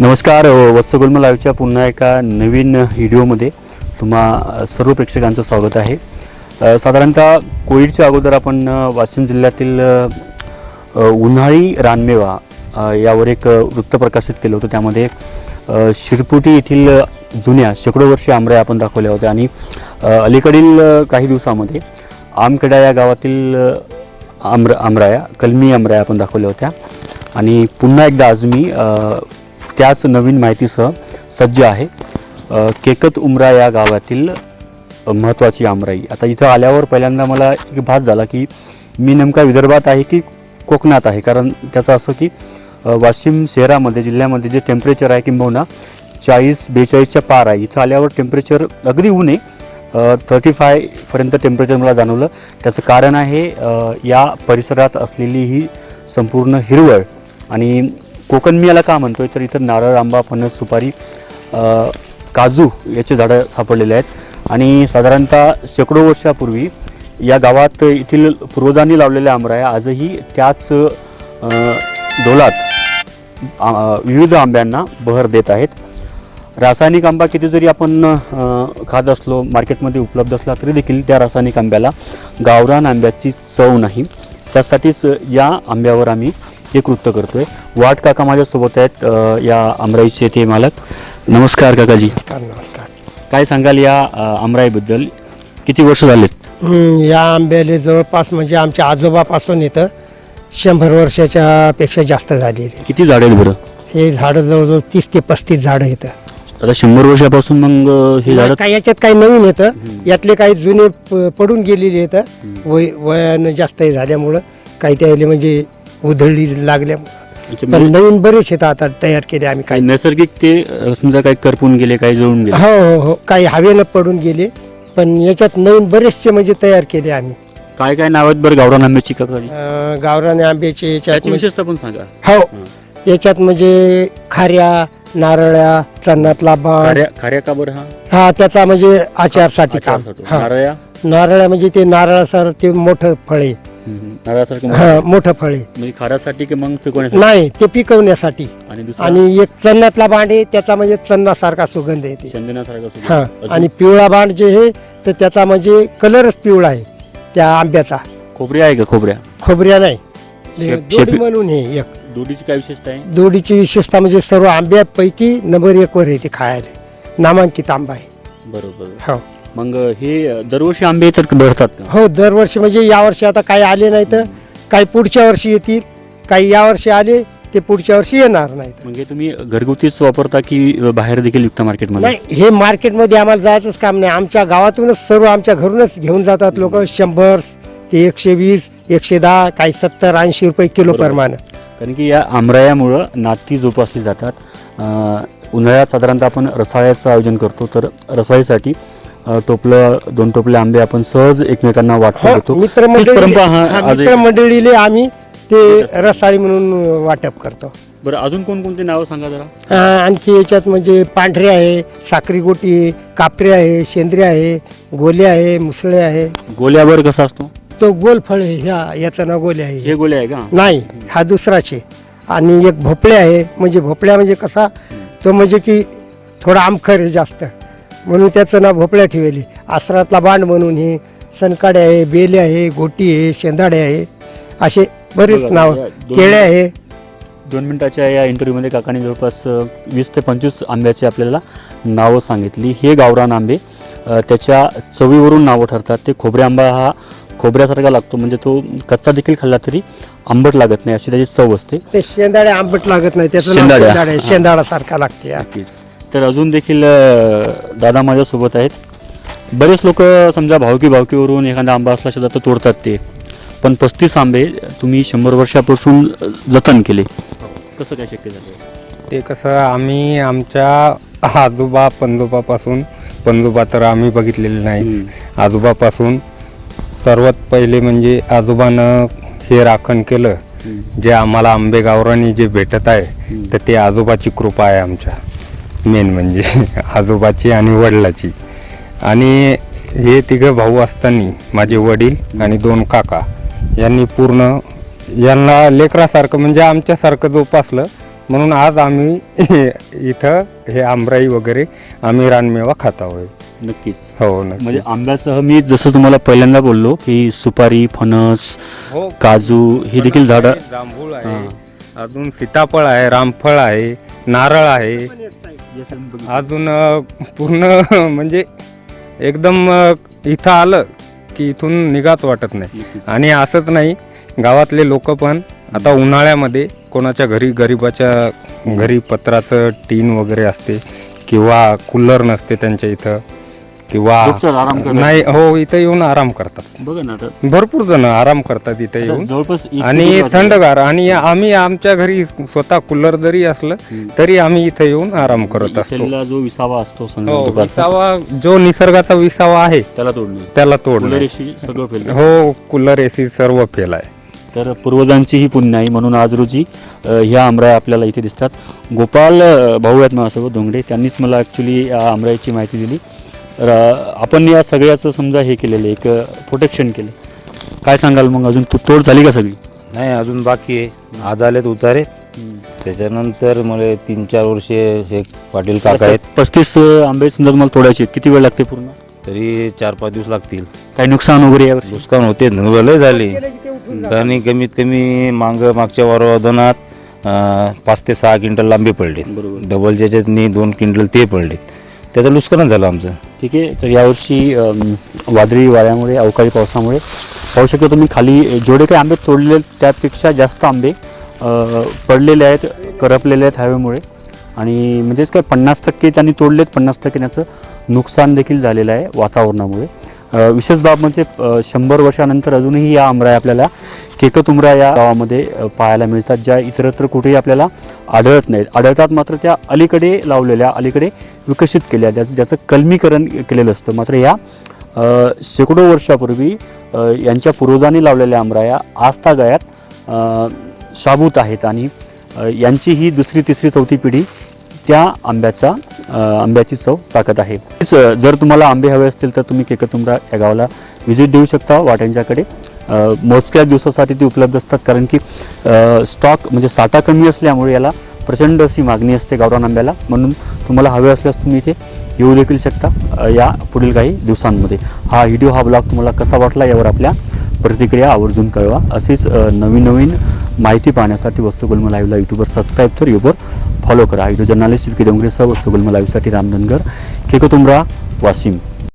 नमस्कार वत्सगुल्म लाईव्हच्या पुन्हा एका नवीन व्हिडिओमध्ये तुम्हा सर्व प्रेक्षकांचं स्वागत आहे. साधारणतः कोविडच्या अगोदर आपण वाशिम जिल्ह्यातील उन्हाळी रानमेवा यावर एक वृत्त प्रकाशित केलं होतं. त्यामध्ये शिरपुटी येथील जुन्या शेकडो वर्षी आमऱ्या आपण दाखवल्या होत्या आणि अलीकडील काही दिवसामध्ये आमखेडा या गावातील आम्र आमराया कलमी आमराया आपण दाखवल्या होत्या. आणि पुन्हा एकदा आज मी त्याच नवीन माहितीसह सज्ज आहे. केकत उमरा या गावातील महत्त्वाची आमराई. आता इथं आल्यावर पहिल्यांदा मला एक भास झाला की मी नेमका विदर्भात आहे की कोकणात आहे? कारण त्याचं असं की वाशिम शहरामध्ये जिल्ह्यामध्ये जे टेम्परेचर आहे किंबहुना चाळीस बेचाळीसच्या पार आहे. इथं आल्यावर टेम्परेचर अगदी ऊन आहे. थर्टी फायपर्यंत टेम्परेचर मला जाणवलं. त्याचं कारण आहे या परिसरात असलेली ही संपूर्ण हिरवळ आणि कोकण मी याला का म्हणतोय? तर इथं नारळ आंबा फणस सुपारी काजू याचे झाडं सापडलेले आहेत. आणि साधारणतः शेकडो वर्षापूर्वी या गावात येथील पूर्वजांनी लावलेल्या आहे आजही त्याच डोलात विविध आंब्यांना बहर देत आहेत. रासायनिक आंबा किती जरी आपण खात असलो मार्केटमध्ये उपलब्ध असला तरी देखील त्या रासायनिक आंब्याला गावरान आंब्याची चव नाही. त्यासाठीच या आंब्यावर आम्ही हे कृत्य करतोय. वाट काका माझ्यासोबत आहेत अ, या आमराईचे ते मालक. नमस्कार काकाजी. काय सांगाल या अ, आमराईबद्दल किती वर्ष झालेत? हं, या आंब्याले जवळपास म्हणजे आमच्या आजोबापासून इथं शंभर वर्षाच्या पेक्षा जास्त झालेली किती झाड आहेत बरं? हे झाडं जवळजवळ तीस ते पस्तीस झाडं येतं आता शंभर वर्षापासून मग अ, हे झाड काही याच्यात काही नवीन येतं यातले काही जुने प- पडून गेलेले येतं वय वयानं जास्त हे झाल्यामुळं काही त्याले म्हणजे उधळली लागल्यामुळं पण नवीन बरेच येतं आता तयार केले आम्ही काही काही नैसर्गिक ते अ, समजा काही करपून गेले काही जळून गेले. हो हो हो. काही हवेनं पडून गेले पण याच्यात नवीन बरेचसे म्हणजे तयार केले आम्ही. काय काय नाव आहेत बरं गावरान आंब्याची अं, गावरान आंब्याचे याच्यात त्याची म्हणजे- विशेषता पण सांगा. हो. याच्यात म्हणजे खाऱ्या नारळ्या चन्नातला बाण. खाऱ्या खाऱ्या का बरं हा? हा त्याचा म्हणजे आचारसाठी काम. आचारसाठी. हा. नारळ्या? नारळ्या म्हणजे ते नारळासार ते मोठं फळ आहे. नारळासारखं मोठं. हा मोठं फळ आहे. म्हणजे की मग पिकवण्यासाठी? नाही ते पिकवण्यासाठी. आणि दुसरा? आणि एक चन्नातला बांड आहे त्याचा म्हणजे चन्नासारखा सुगंध येते चंदनासारखा सुगंध. हा अजून? आणि पिवळा बांड जे आहे तर त्याचा म्हणजे कलरच पिवळा आहे त्या आंब्याचा. खोबरी आहे का खोबऱ्या? खोबऱ्या नाही. शेप- दोडी शेप- म्हणून हे एक. दुधीची काय विशेषता आहे? दोडीची विशेषता म्हणजे सर्व आंब्यापैकी नंबर एक वर येते खायला. नामांकित आंबा आहे. बरोबर. हो. मग हे दरवर्षी आंबे का भरतात का? हो दरवर्षी म्हणजे यावर्षी आता काही आले नाही तर काही पुढच्या वर्षी येतील काही यावर्षी आले ते पुढच्या वर्षी येणार नाहीत हे तुम्ही घरगुतीच वापरता की बाहेर देखील विकता मार्केटमध्ये नाही हे मार्केटमध्ये आम्हाला जायचंच काम नाही. आमच्या गावातूनच सर्व आमच्या घरूनच घेऊन जातात लोक. शंभर ते एकशे वीस एकशे दहा काही सत्तर ऐंशी रुपये किलो. प्रमाणे. कारण की या आमरायामुळं नाती जोपासली जातात. अं, उन्हाळ्यात साधारणतः आपण रसाळ्याचं आयोजन करतो तर रसाळीसाठी टोपलं दोन टोपले आंबे आपण सहज एकमेकांना वाटतो देतो. परंपरा हा- मित्रमंडळीले आम्ही ते रसाळी म्हणून वाटप करतो. बरं अजून कोणकोणते नावं सांगा जरा? आणखी याच्यात म्हणजे पांढरे आहे साखरी गोटी आहे कापरे आहे शेंद्रे आहे गोले आहे मुसळे आहे. गोल्यावर कसा असतो? तो गोल फळ आहे ह्या याचं नाव गोले आहे. हे गोले आहे का? नाही हा दुसराच. आणि एक भोपळे आहे म्हणजे भोपळ्या म्हणजे कसा? तो म्हणजे की थोडा आमखर आहे जास्त. म्हणून त्याचं नाव भोपळ्या ठेवली. आसरातला बांड म्हणून हे सनकाडे आहे बेले आहे गोटी आहे शेंदाडे आहे असे बरेच नाव. केळे आहे. दोन मिनिटाच्या या इंटरव्ह्यूमध्ये काकाने जवळपास वीस ते पंचवीस आंब्याची आपल्याला नावं सांगितली. हे गावरान आंबे त्याच्या चवीवरून नावं ठरतात. ते खोबरे आंबा हा खोबऱ्यासारखा लागतो म्हणजे तो कच्चा देखील खाल्ला तरी आंबट लागत नाही अशी त्याची चव असते. ते शेंदाडे आंबट लागत नाही त्याचं. शेंदाडे. शेंदाडासारखा लागते तर अजून देखील दादा माझ्यासोबत आहेत. बरेच लोक समजा भावकी भावकीवरून एखादा आंबा असला सुद्धा तर तोडतात ते. पण पस्तीस आंबे तुम्ही शंभर वर्षापासून जतन केले. कसं काय शक्य झालं? ते कसं आम्ही आमच्या आजोबा पंजोबापासून पंजोबा तर आम्ही बघितलेले नाही आजोबापासून सर्वात पहिले म्हणजे आजोबानं हे राखण केलं. जे आम्हाला आंबे गावरानी जे भेटत आहे तर ते आजोबाची कृपा आहे आमच्या. मेन म्हणजे आजोबाची आणि वडिलाची. आणि हे तिघं भाऊ असताना माझे वडील आणि दोन काका यांनी पूर्ण यांना लेकरासारखं म्हणजे आमच्यासारखं जोपासलं. म्हणून आज आम्ही इथं हे आमराई वगैरे आम्ही रानमेवा खात आहोत नक्कीच. हो नक्की. म्हणजे आंब्यासह मी जसं तुम्हाला पहिल्यांदा बोललो की सुपारी फणस हो. काजू ही देखील झाडं जांभूळ आहे अजून सीताफळ आहे रामफळ आहे नारळ आहे अजून पूर्ण म्हणजे एकदम इथं आलं की इथून निघात वाटत नाही. आणि असंच नाही गावातले लोक पण आता उन्हाळ्यामध्ये कोणाच्या घरी गरिबाच्या घरी पत्राचं टीन वगैरे असते किंवा कूलर नसते त्यांच्या इथं किंवा झोपतात, आराम करतात. नाही हो इथं येऊन आराम करतात. बघा ना आता भरपूर जण आराम करतात इथं येऊन. जवळपास एक आणि. थंडगार आणि आम्ही आमच्या घरी स्वतः कूलर जरी असलं तरी आम्ही इथे येऊन आराम करत असतो. इथला जो विसावा असतो हो विसावा जो निसर्गाचा विसावा आहे त्याला तोडणे. त्याला तोडणं. फुलरेशी सगळं फेल हो कूलर एसी सर्व फेल आहे तर पूर्वजांची ही पुण्य आहे म्हणून आज रोजी अ, ह्या आमराया आपल्याला इथे दिसतात. गोपाल अ, भाऊ आहेत माझ्यासोबत धोंगडे. त्यांनीच मला ॲक्च्युली या आमराईची माहिती दिली. तर आपण या सगळ्याचं समजा हे केलेलं एक प्रोटेक्शन केलं. काय सांगाल मग? अजून तू तोड झाली का सगळी? नाही अजून बाकी आहे. आज आलेत उतारे. त्याच्यानंतर मला तीन चार वर्षे हे पाटील काका आहेत. पस्तीस आंबे समजा तुम्हाला तोडायचे आहेत. किती वेळ लागते पूर्ण? तरी चार पाच दिवस लागतील. काही नुकसान वगैरे यावर्षी? नुकसान होते लय झाले. आणि कमीत कमी मांग मागच्या वारवादनात पाच ते सहा क्विंटल लांबे पडले. बरोबर. डबल ज्याच्यातनी दोन क्विंटल ते पडले. त्याचं नुकसानच झालं आमचं. ठीक आहे तर यावर्षी वादळी वाऱ्यामुळे अवकाळी पावसामुळे पाहू शकतो तुम्ही खाली जेवढे काही आंबे तोडलेले आहेत, त्यापेक्षा जास्त आंबे पडलेले आहेत करपलेले आहेत हवेमुळे आणि म्हणजेच काय पन्नास टक्के त्यांनी तोडलेत पन्नास टक्के त्याचं नुकसान देखील झालेलं आहे वातावरणामुळे. विशेष बाब म्हणजे शंभर वर्षानंतर अजूनही या आमराया आपल्याला केकतुमरा या गावामध्ये पाहायला मिळतात ज्या इतरत्र कुठेही आपल्याला आढळत नाहीत. आढळतात मात्र त्या अलीकडे लावलेल्या अलीकडे विकसित केल्या ज्याचं ज्याचं कलमीकरण केलेलं असतं. मात्र या शेकडो वर्षापूर्वी यांच्या पूर्वजांनी लावलेल्या आमराया आजतागायत अ, शाबूत आहेत आणि यांची ही दुसरी तिसरी चौथी पिढी त्या आंब्याचा आंब्याची चव चाकत आहे. जर तुम्हाला आंबे हवे असतील तर तुम्ही केकतुमरा या गावाला व्हिजिट देऊ शकता वाट्यांच्याकडे. मोजक्या दिवसासाठी ते उपलब्ध असतात कारण की स्टॉक म्हणजे साठा कमी असल्यामुळे याला प्रचंड अशी मागणी असते गावरान आंब्याला. म्हणून तुम्हाला हवे असल्यास तुम्ही इथे येऊ देखील शकता या पुढील काही दिवसांमध्ये. हा व्हिडिओ हा ब्लॉग तुम्हाला कसा वाटला यावर आपल्या प्रतिक्रिया आवर्जून कळवा. अशीच नवीन नवीन माहिती पाहण्यासाठी वस्तुगुल्म लाईव्हला यूट्यूबवर सबस्क्राईब तर युट्यूबवर फॉलो करा. व्हिडिओ जर्नालिस्ट विकी डोंगरेसह वस्तुगुल्म लाईव्हसाठी रामधनगर केकोतुमरा वाशिम.